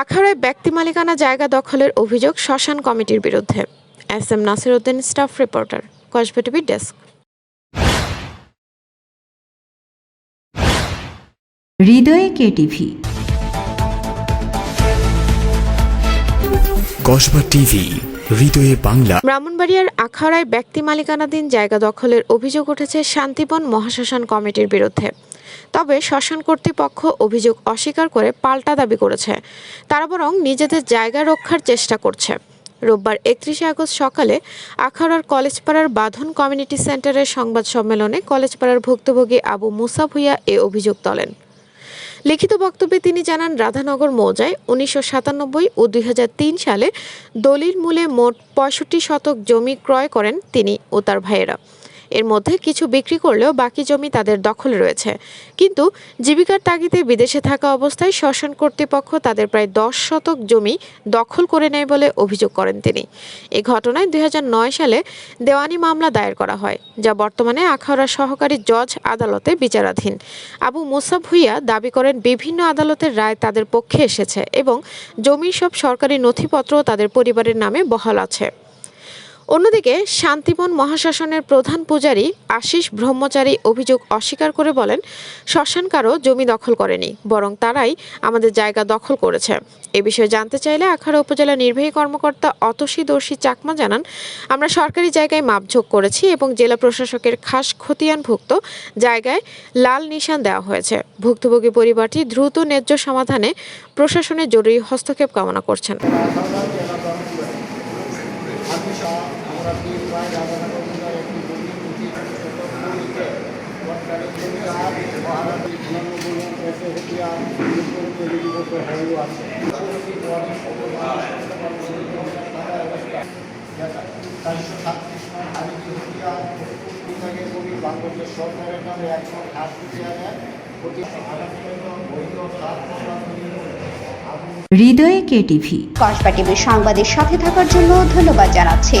আখাড়ায় ব্যক্তি মালিকানা জায়গা দখলের অভিযোগ শ্মশান কমিটির বিরুদ্ধে। S M Nasir Uddin staff reporter Kasba TV desk. হৃদয়ে কেটিভি কসবা টিভি হৃদয়ে বাংলা। ব্রাহ্মণবাড়িয়ার আখাড়ায় ব্যক্তি মালিকানাধীন জায়গা দখলের অভিযোগ উঠেছে শান্তিবন মহাশ্মশান কমিটির বিরুদ্ধে। তবে শ্মশান কর্তৃপক্ষ অভিযোগ অস্বীকার করে পাল্টা দাবি করেছে। তারা বরং নিজেদের জায়গা রক্ষার চেষ্টা করছে। রোববার একত্রিশে আগস্ট সকালে আখাড়ার কলেজপাড়ার বাঁধন কমিউনিটি সেন্টারের সংবাদ সম্মেলনে কলেজপাড়ার ভুক্তভোগী আবু মুসা ভুইয়া এ অভিযোগ তোলেন। লিখিত বক্তব্যে তিনি জানান, রাধানগর মৌজায় উনিশশো সাতানব্বই ও দুই হাজার তিন সালে দলিল মূলে মোট পঁয়ষট্টি শতক জমি ক্রয় করেন তিনি ও তার ভাইয়েরা। এর মধ্যে কিছু বিক্রি করলেও বাকি জমি তাদের দখলে রয়েছে। কিন্তু জীবিকার তাগিদে বিদেশে থাকা অবস্থায় শ্মশান কর্তৃপক্ষ তাদের প্রায় দশ শতক জমি দখল করে নেয় বলে অভিযোগ করেন তিনি। এ ঘটনায় দুই হাজার নয় সালে দেওয়ানি মামলা দায়ের করা হয়, যা বর্তমানে আখাউড়া সহকারী জজ আদালতে বিচারাধীন। আবু মুসা ভুইয়া দাবি করেন, বিভিন্ন আদালতের রায় তাদের পক্ষে এসেছে এবং জমির সব সরকারি নথিপত্র তাদের পরিবারের নামে বহাল আছে। অন্যদিকে শান্তিবন মহাশাসনের প্রধান পূজারী আশিস ব্রহ্মচারী অভিযোগ অস্বীকার করে বলেন, শ্মশান কারও জমি দখল করেনি, বরং তারাই আমাদের জায়গা দখল করেছে। এ বিষয়ে জানতে চাইলে আখাড়া উপজেলা নির্বাহী কর্মকর্তা অতসী দর্শী চাকমা জানান, আমরা সরকারি জায়গায় মাপঝোক করেছি এবং জেলা প্রশাসকের খাস খতিয়ানভুক্ত জায়গায় লাল নিশান দেওয়া হয়েছে। ভুক্তভোগী পরিবারটি দ্রুত ন্যায্য সমাধানে প্রশাসনের জরুরি হস্তক্ষেপ কামনা করছেন আমি সহ আমরা তিন ভাই রাধানগর জেলার একটি জমি দুটি শতকগুলিকে সরকারি জমি সাত হৃদয়ে কেটিভি কসবা টিভির সংবাদের সাথে থাকার জন্য ধন্যবাদ জানাচ্ছি।